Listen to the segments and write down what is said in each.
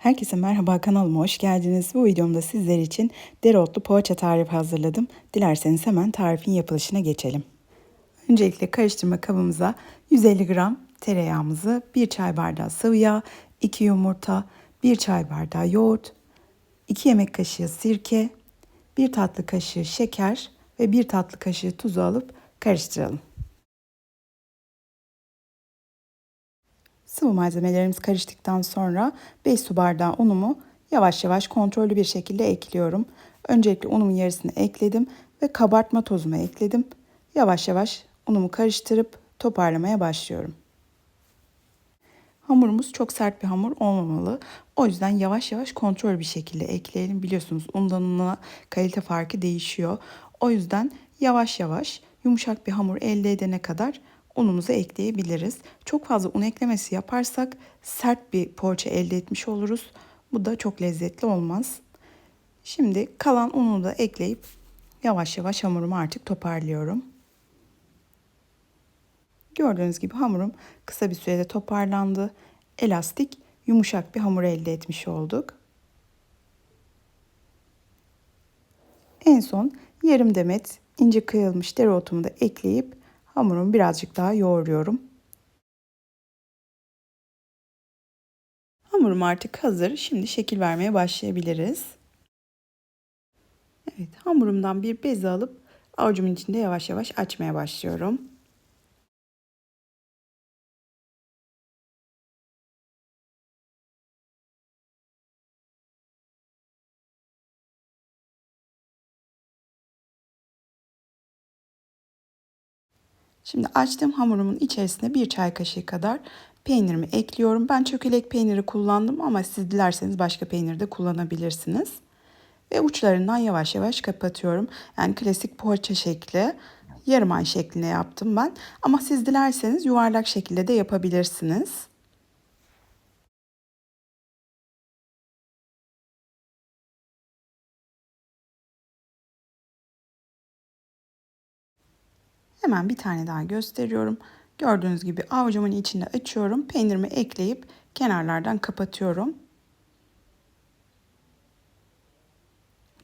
Herkese merhaba kanalıma hoş geldiniz. Bu videomda sizler için dereotlu poğaça tarifi hazırladım. Dilerseniz hemen tarifin yapılışına geçelim. Öncelikle karıştırma kabımıza 150 gram tereyağımızı, 1 çay bardağı sıvı yağ, 2 yumurta, 1 çay bardağı yoğurt, 2 yemek kaşığı sirke, 1 tatlı kaşığı şeker ve 1 tatlı kaşığı tuzu alıp karıştıralım. Sıvı malzemelerimiz karıştıktan sonra 5 su bardağı unumu yavaş yavaş kontrollü bir şekilde ekliyorum. Öncelikle unumun yarısını ekledim ve kabartma tozumu ekledim. Yavaş yavaş unumu karıştırıp toparlamaya başlıyorum. Hamurumuz çok sert bir hamur olmamalı. O yüzden yavaş yavaş kontrol bir şekilde ekleyelim. Biliyorsunuz undan una kalite farkı değişiyor. O yüzden yavaş yavaş yumuşak bir hamur elde edene kadar unumuzu ekleyebiliriz. Çok fazla un eklemesi yaparsak sert bir poğaça elde etmiş oluruz. Bu da çok lezzetli olmaz. Şimdi kalan unu da ekleyip yavaş yavaş hamurumu artık toparlıyorum. Gördüğünüz gibi hamurum kısa bir sürede toparlandı. Elastik, yumuşak bir hamur elde etmiş olduk. En son yarım demet ince kıyılmış dereotumu da ekleyip Hamurumu birazcık daha yoğuruyorum. Hamurum artık hazır. Şimdi şekil vermeye başlayabiliriz. Evet, hamurumdan bir bez alıp avucumun içinde yavaş yavaş açmaya başlıyorum. Şimdi açtığım hamurumun içerisine bir çay kaşığı kadar peynirimi ekliyorum. Ben çökelek peyniri kullandım ama siz dilerseniz başka peynir de kullanabilirsiniz. Ve uçlarından yavaş yavaş kapatıyorum. Yani klasik poğaça şekli yarım ay şeklinde yaptım ben. Ama siz dilerseniz yuvarlak şekilde de yapabilirsiniz. Hemen bir tane daha gösteriyorum. Gördüğünüz gibi avucumun içinde açıyorum. Peynirimi ekleyip kenarlardan kapatıyorum.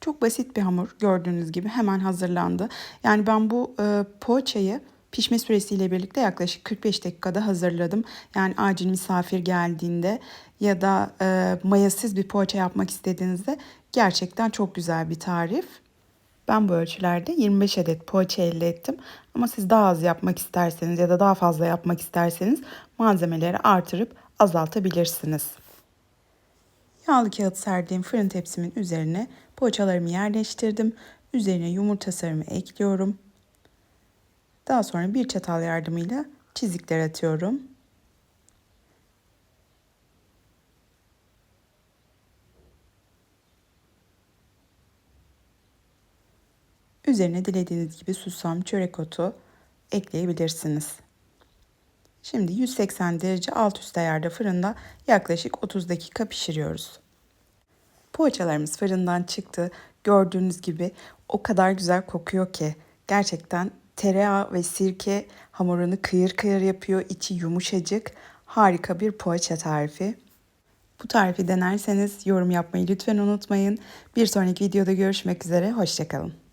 Çok basit bir hamur gördüğünüz gibi hemen hazırlandı. Yani ben bu e, poğaçayı pişme süresiyle birlikte yaklaşık 45 dakikada hazırladım. Yani acil misafir geldiğinde ya da e, mayasız bir poğaça yapmak istediğinizde gerçekten çok güzel bir tarif. Ben bu ölçülerde 25 adet poğaça elde ettim. Ama siz daha az yapmak isterseniz ya da daha fazla yapmak isterseniz malzemeleri artırıp azaltabilirsiniz. Yağlı kağıt serdiğim fırın tepsimin üzerine poğaçalarımı yerleştirdim. Üzerine yumurta sarımı ekliyorum. Daha sonra bir çatal yardımıyla çizikler atıyorum. Üzerine dilediğiniz gibi susam, çörek otu ekleyebilirsiniz. Şimdi 180 derece alt üst ayarda fırında yaklaşık 30 dakika pişiriyoruz. Poğaçalarımız fırından çıktı. Gördüğünüz gibi o kadar güzel kokuyor ki gerçekten tereyağı ve sirke hamurunu kıyır kıyır yapıyor. İçi yumuşacık. Harika bir poğaça tarifi. Bu tarifi denerseniz yorum yapmayı lütfen unutmayın. Bir sonraki videoda görüşmek üzere. Hoşçakalın.